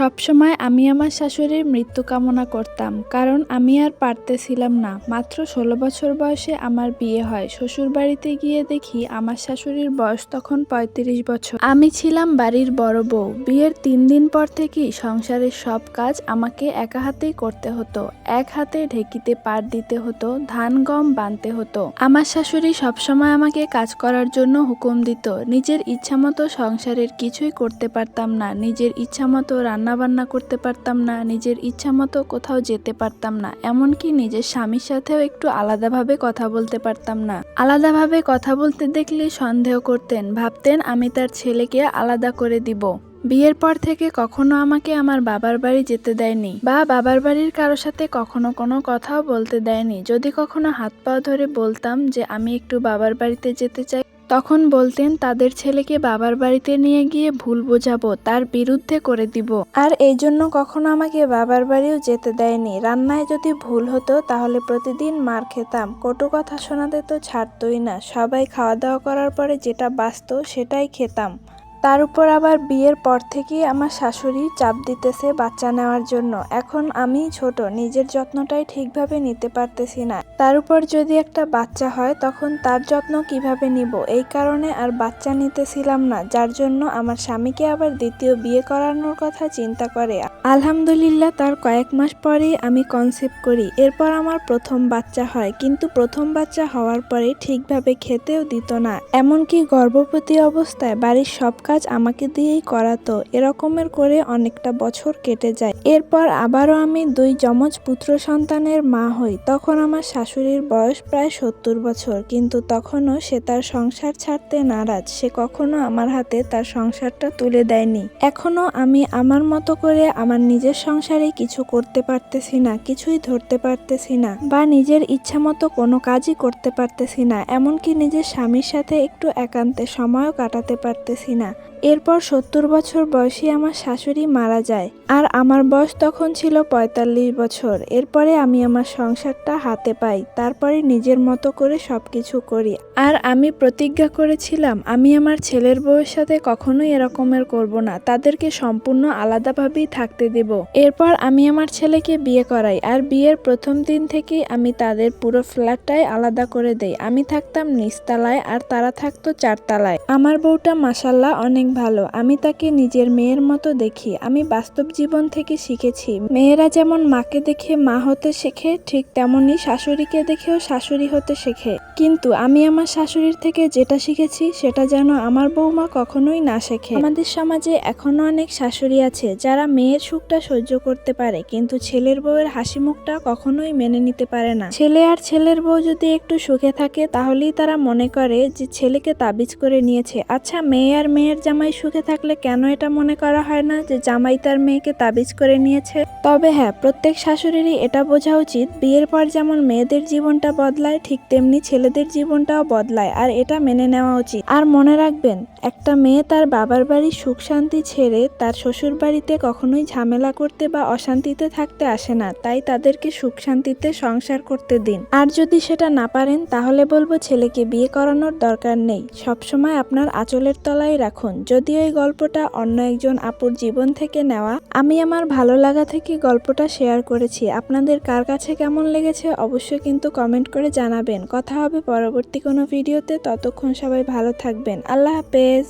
সবসময় আমি আমার শাশুড়ির মৃত্যু কামনা করতাম, কারণ আমি আর পারতেছিলাম না। মাত্র ষোলো বছর বয়সে আমার বিয়ে হয়। শ্বশুর বাড়িতে গিয়ে দেখি আমার শাশুড়ির বয়স তখন পঁয়ত্রিশ বছর। আমি ছিলাম বাড়ির বড় বউ। বিয়ের তিন দিন পর থেকেই সংসারের সব কাজ আমাকে একা হাতেই করতে হতো। এক হাতে ঢেকিতে পার দিতে হতো, ধান, গম বানতে হতো। আমার শাশুড়ি সবসময় আমাকে কাজ করার জন্য হুকুম দিত। নিজের ইচ্ছামতো সংসারের কিছুই করতে পারতাম না। নিজের ইচ্ছামতো রান্না বান্না করতে পারতাম না, নিজের ইচ্ছা মতো কোথাও যেতে পারতাম না, এমনকি নিজের স্বামীর সাথেও একটু আলাদাভাবে কথা বলতে পারতাম না। আলাদাভাবে কথা বলতে দেখলে সন্দেহ করতেন, ভাবতেন আমি তার ছেলেকে আলাদা করে দিব। বিয়ের পর থেকে কখনো আমাকে আমার বাবার বাড়ি যেতে দেয়নি বা বাবার বাড়ির কারও সাথে কখনো কোনো কথাও বলতে দেয়নি। যদি কখনো হাত পা ধরে বলতাম যে আমি একটু বাবার বাড়িতে যেতে চাই তখন বলতেন, তাদের ছেলেকে বাবার বাড়িতে নিয়ে গিয়ে ভুল বোঝাবো, তার বিরুদ্ধে করে দিব। আর এই জন্য কখনো আমাকে বাবার বাড়িও যেতে দেয়নি। রান্নায় যদি ভুল হতো, তাহলে প্রতিদিন মার খেতাম। কটু কথা শোনাতে তো ছাড়তই না। সবাই খাওয়া দাওয়া করার পরে যেটা বাঁচত, সেটাই খেতাম। তার উপর আবার বিয়ের পর থেকেই আমার শাশুড়ি চাপ দিতেছে বাচ্চা নেওয়ার জন্য। এখন আমি ছোট, নিজের যত্নটাই ঠিকভাবে নিতে পারতেছি না। তার উপর যদি একটা বাচ্চা হয়, তখন তার যত্ন কীভাবে নিব? এই কারণে আর বাচ্চা নিতেছিলাম না, যার জন্য আমার স্বামীকে আবার দ্বিতীয় বিয়ে করানোর কথা চিন্তা করে। আলহামদুলিল্লাহ, তার কয়েক মাস পরেই আমি কনসেপ্ট করি। এরপর আমার প্রথম বাচ্চা হয়, কিন্তু প্রথম বাচ্চা হওয়ার পরে ঠিকভাবে খেতেও দিত না। এমনকি গর্ভবতী অবস্থায় বাড়ির সব কাজ আমাকে দিয়েই করাতো। এরকমের করে অনেকটা বছর কেটে যায়। এরপর আবারও আমি দুই যমজ পুত্র সন্তানের মা হই। তখন আমার শাশুড়ির বয়স প্রায় সত্তর বছর, কিন্তু তখনও সে তার সংসার ছাড়তে নারাজ। সে কখনো আমার হাতে তার সংসারটা তুলে দেয়নি। এখনও আমি আমার মতো করে আমার নিজের সংসারে কিছু করতে পারতেছি না, কিছুই ধরতে পারতেছি না, বা নিজের ইচ্ছা মতো কোনো কাজই করতে পারতেছি না, এমনকি নিজের স্বামীর সাথে একটু একান্তে সময়ও কাটাতে পারতেছি না। এরপর সত্তর বছর বয়সী আমার শাশুড়ি মারা যায়। আর আমার বয়স তখন ছিল পঁয়তাল্লিশ বছর। এরপরে আমি আমার সংসারটা হাতে পাই। তারপরে নিজের মতো করে সব কিছু করি। আর আমি প্রতিজ্ঞা করেছিলাম, আমি আমার ছেলের বউয়ের সাথে কখনোই এরকমের করব না। তাদেরকে সম্পূর্ণ আলাদাভাবেই থাকতে দেব। এরপর আমি আমার ছেলেকে বিয়ে করাই। আর বিয়ের প্রথম দিন থেকেই আমি তাদের পুরো ফ্ল্যাটটাই আলাদা করে দেই। আমি থাকতাম নিচতলায় আর তারা থাকতো চারতলায়। আমার বউটা মাসাল্লাহ অনেক ভালো, আমি তাকে নিজের মেয়ের মতো দেখি। আমি বাস্তব জীবন থেকে শিখেছি। মেয়েরা যেমন মাকে দেখে মা হতে শেখে, ঠিক তেমনি শাশুড়িকে দেখেও শাশুড়ি হতে শেখে। কিন্তু আমি আমার শাশুড়ির থেকে যেটা শিখেছি, সেটা যেন আমার বৌমা কখনোই না শেখে। আমাদের সমাজে এখনও অনেক শাশুড়ি আছে, যারা মেয়ের সুখটা সহ্য করতে পারে, কিন্তু ছেলের বউয়ের হাসি মুখটা কখনোই মেনে নিতে পারে না। ছেলে আর ছেলের বউ যদি একটু সুখে থাকে, তাহলেই তারা মনে করে যে ছেলেকে তাবিজ করে নিয়েছে। আচ্ছা মেয়ে আর মেয়ের জামাই সুখে থাকলে কেন এটা মনে করা হয় না যে জামাই তার মেয়েকে তাবিজ করে নিয়েছে? তবে হ্যাঁ প্রত্যেক শাশুড়িরই এটা বোঝা উচিত, বিয়ের পর যেমন মেয়েদের জীবনটা বদলায়, ঠিক তেমনি ছেলেদের জীবনটাও বদলায়, আর এটা মেনে নেওয়া উচিত। আর মনে রাখবেন, একটা মেয়ে তার বাবার বাড়ির সুখ শান্তি ছেড়ে তার শ্বশুর বাড়িতে কখনোই ঝামেলা করতে বা অশান্তিতে থাকতে আসে না, তাই তাদেরকে সুখ শান্তিতে সংসার করতে দিন। আর যদি সেটা না পারেন, তাহলে বলব ছেলেকে বিয়ে করানোর দরকার নেই, সবসময় আপনার আঁচলের তলায় রাখুন। যদিও এই গল্পটা অন্য একজন আপুর জীবন থেকে নেওয়া, আমি আমার ভালো লাগা থেকে গল্পটা শেয়ার করেছি। আপনাদের কার কাছে কেমন লেগেছে অবশ্যই কিন্তু কমেন্ট করে জানাবেন। কথা হবে পরবর্তী কোনো ভিডিওতে। ততক্ষণ সবাই ভালো থাকবেন। আল্লাহ হাফেজ।